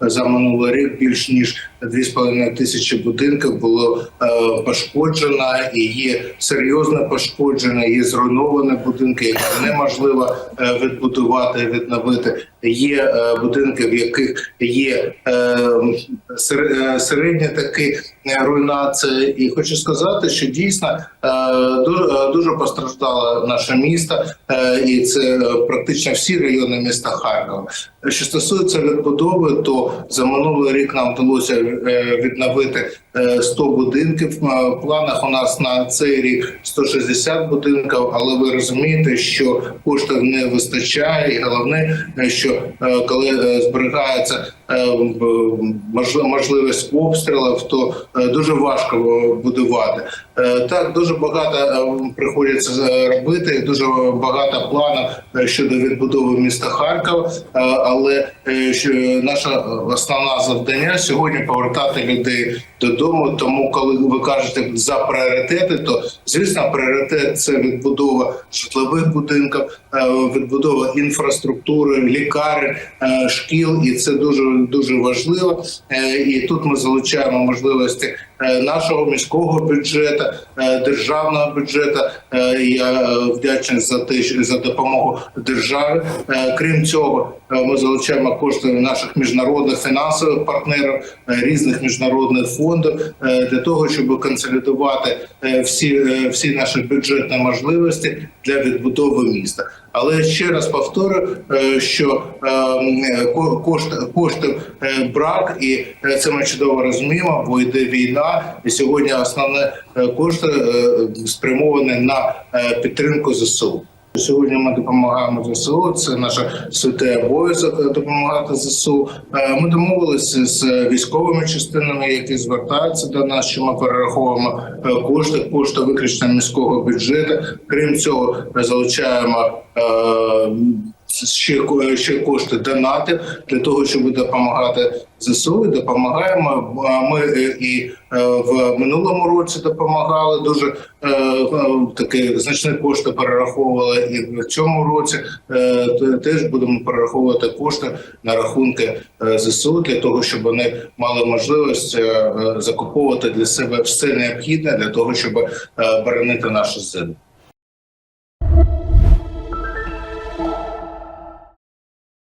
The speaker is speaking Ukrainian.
За минулий рік більш ніж 2,5 тисячі будинків було е, пошкоджено і є серйозне пошкодження, є зруйновані будинки, які неможливо е, відбудувати, відновити. Є е, будинки, в яких є сер- середні такі руйнації. І хочу сказати, що дійсно дуже, дуже постраждало наше місто, і це практично всі райони міста Харкова. Що стосується відбудови, то за минулий рік нам вдалося е, відновити 100 будинків. Е, В планах у нас на цей рік 160 будинків, але ви розумієте, що коштів не вистачає, і головне, е, що е, коли е, зберігається е, можливість обстрілів, то е, дуже важко е, будувати. Е, Так дуже багато е, приходиться е, робити. Дуже багато планів е, щодо відбудови міста Харкова. Е, Але е, що наше основне завдання сьогодні повертати людей додому. Тому, коли ви кажете за пріоритети, то звісно, пріоритет це відбудова житлових будинків, е, відбудова інфраструктури, лікарень, е, шкіл, і це дуже дуже важливо. Е, І тут ми залучаємо можливості нашого міського бюджету, е, державного бюджету. Е, Я е, вдячний за те, за допомогу держави. Е, Крім цього, е, ми залучаємо кошти наших міжнародних фінансових партнерів, е, різних міжнародних фондів е, для того, щоб консолідувати е, всі, е, всі наші бюджетні можливості для відбудови міста. Але ще раз повторю, е, що е, кошти коштів е, брак, і е, це ми чудово розуміємо, бо йде війна, і сьогодні основні е, кошти е, спрямовані на е, підтримку ЗСУ. Сьогодні ми допомагаємо ЗСУ. Це наш святий обов'язок допомагати ЗСУ. Ми домовилися з військовими частинами, які звертаються до нас, що ми перераховуємо кошти, кошти виключно міського бюджету. Крім цього, залучаємо. Ще ще кошти донати для того, щоб допомагати ЗСУ. Допомагаємо. Ми е, і е, в минулому році допомагали дуже е, такі значні кошти перераховували, і в цьому році теж будемо перераховувати кошти на рахунки ЗСУ для того, щоб вони мали можливість закуповувати для себе все необхідне для того, щоб боронити нашу землю.